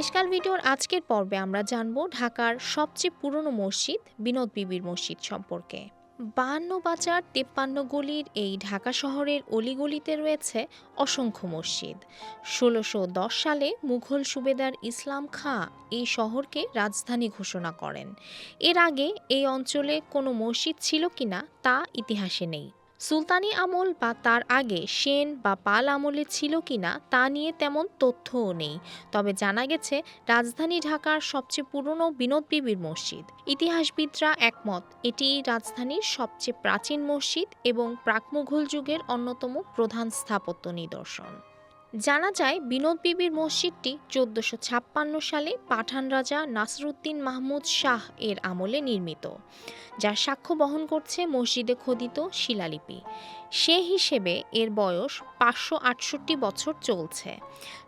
দেশকাল ভিডিওর আজকের পর্বে আমরা জানব ঢাকার সবচেয়ে পুরনো মসজিদ, বিনোদ বিবির মসজিদ সম্পর্কে। বাহান্ন বাজার তেপ্পান্ন গলির এই ঢাকা শহরের অলিগলিতে রয়েছে অসংখ্য মসজিদ। ষোলোশো সালে মুঘল সুবেদার ইসলাম খাঁ এই শহরকে রাজধানী ঘোষণা করেন। এর আগে এই অঞ্চলে কোনো মসজিদ ছিল কিনা তা ইতিহাসে নেই। সুলতানি আমল বা তার আগে সেন বা পাল আমলে ছিল কিনা তা নিয়ে তেমন তথ্যও নেই। তবে জানা গেছে, রাজধানী ঢাকার সবচেয়ে পুরনো বিনোদ বিবির মসজিদ। ইতিহাসবিদরা একমত, এটি রাজধানীর সবচেয়ে প্রাচীন মসজিদ এবং প্রাক মুঘল যুগের অন্যতম প্রধান স্থাপত্য নিদর্শন। জানা যায়, বিনোদ বিবির মসজিদটি চোদ্দশো ছাপ্পান্ন সালে পাঠান রাজা নাসরুদ্দিন মাহমুদ শাহ এর আমলে নির্মিত, যার সাক্ষ্য বহন করছে মসজিদে খোদিত শিলালিপি। সে হিসেবে এর বয়স পাঁচশো আটষট্টি বছর চলছে।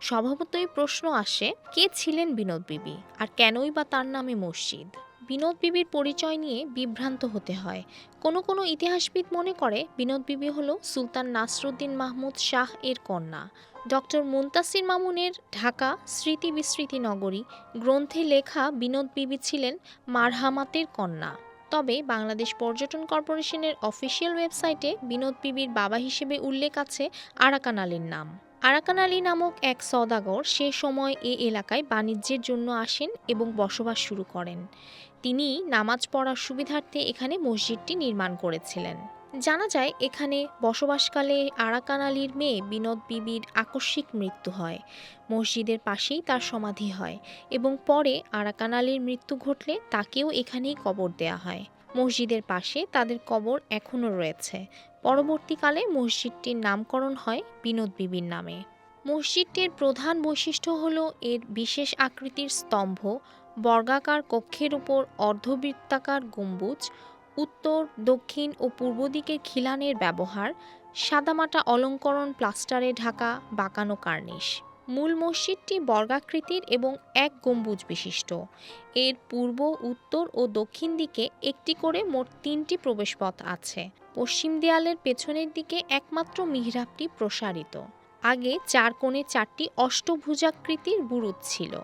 স্বভাবতই প্রশ্ন আসে, কে ছিলেন বিনোদ বিবি আর কেনই বা তার নামে মসজিদ? বিনোদ বিবির পরিচয় নিয়ে বিভ্রান্ত হতে হয়। কোনো কোনো ইতিহাসবিদ মনে করে বিনোদ বিবি হল সুলতান নাসরুদ্দিন মাহমুদ শাহ এর কন্যা। ডক্টর মুন্তাসির মামুনের ঢাকা স্মৃতি বিস্মৃতি নগরী গ্রন্থে লেখা বিনোদ বিবি ছিলেন মারহামাতের কন্যা। তবে বাংলাদেশ পর্যটন কর্পোরেশনের অফিসিয়াল ওয়েবসাইটে বিনোদ বিবির বাবা হিসেবে উল্লেখ আছে আরাকান আলীর নাম। আরাকান আলী নামক এক সদাগর সে সময় এ এলাকায় বাণিজ্যের জন্য আসেন এবং বসবাস শুরু করেন। তিনি নামাজ পড়ার সুবিধার্থে এখানে মসজিদটি নির্মাণ করেছিলেন। জানা যায়, এখানে বসবাসকালে আরাকান আলীর মেয়ে বিনোদ বিবির আকস্মিক মৃত্যু হয়। মসজিদের পাশেই তার সমাধি হয় এবং পরে আরাকান আলীর মৃত্যু ঘটলে তাকেও এখানেই কবর দেয়া হয়। মসজিদের পাশে তাদের কবর এখনও রয়েছে। পরবর্তীকালে মসজিদটির নামকরণ হয় বিনোদ বিবির নামে। মসজিদটির প্রধান বৈশিষ্ট্য হল এর বিশেষ আকৃতির স্তম্ভ, বর্গাকার কক্ষের উপর অর্ধবৃত্তাকার গম্বুজ, উত্তর, দক্ষিণ ও পূর্ব দিকের খিলানের ব্যবহার, সাদামাটা অলঙ্করণ প্লাস্টারে ঢাকা, বাঁকানো কার্নিশ। মূল মসজিদটি বর্গাকৃতির এবং এক গম্বুজ বিশিষ্ট এর পূর্ব, উত্তর ও দক্ষিণ দিকে একটি করে মোট তিনটি প্রবেশপথ আছে। পশ্চিম দেয়ালের পেছনের দিকে একমাত্র মিহরাবটি প্রসারিত। আগে চার কোণে চারটি অষ্টভুজাকৃতির বুরুজ ছিল।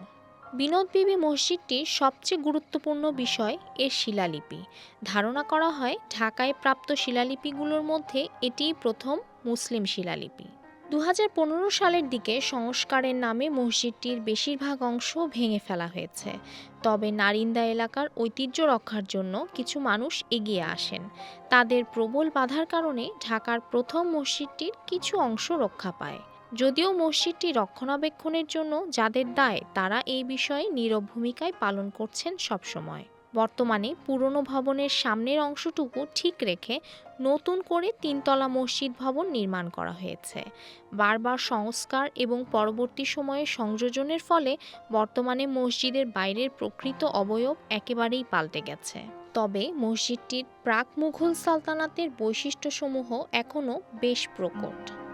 বিনোদ বিবি মসজিদটির সবচেয়ে গুরুত্বপূর্ণ বিষয় এর শিলালিপি। ধারণা করা হয়, ঢাকায় প্রাপ্ত শিলালিপিগুলোর মধ্যে এটিই প্রথম মুসলিম শিলালিপি। দু হাজার পনেরো সালের দিকে সংস্কারের নামে মসজিদটির বেশিরভাগ অংশ ভেঙে ফেলা হয়েছে। তবে নারিন্দা এলাকার ঐতিহ্য রক্ষার জন্য কিছু মানুষ এগিয়ে আসেন। তাদের প্রবল বাধার কারণে ঢাকার প্রথম মসজিদটির কিছু অংশ রক্ষা পায়। যদিও মসজিদটি রক্ষণাবেক্ষণের জন্য যাদের দায়, তারা এই বিষয়ে নীরব ভূমিকায় পালন করছেন সবসময়। বর্তমানে পুরনো ভবনের সামনের অংশটুকু ঠিক রেখে নতুন করে তিনতলা মসজিদ ভবন নির্মাণ করা হয়েছে। বারবার সংস্কার এবং পরবর্তী সময়ে সংযোজনের ফলে বর্তমানে মসজিদের বাইরের প্রকৃত অবয়ব একেবারেই পাল্টে গেছে। তবে মসজিদটির প্রাক মুঘল সালতানাতের বৈশিষ্ট্যসমূহ এখনও বেশ প্রকট।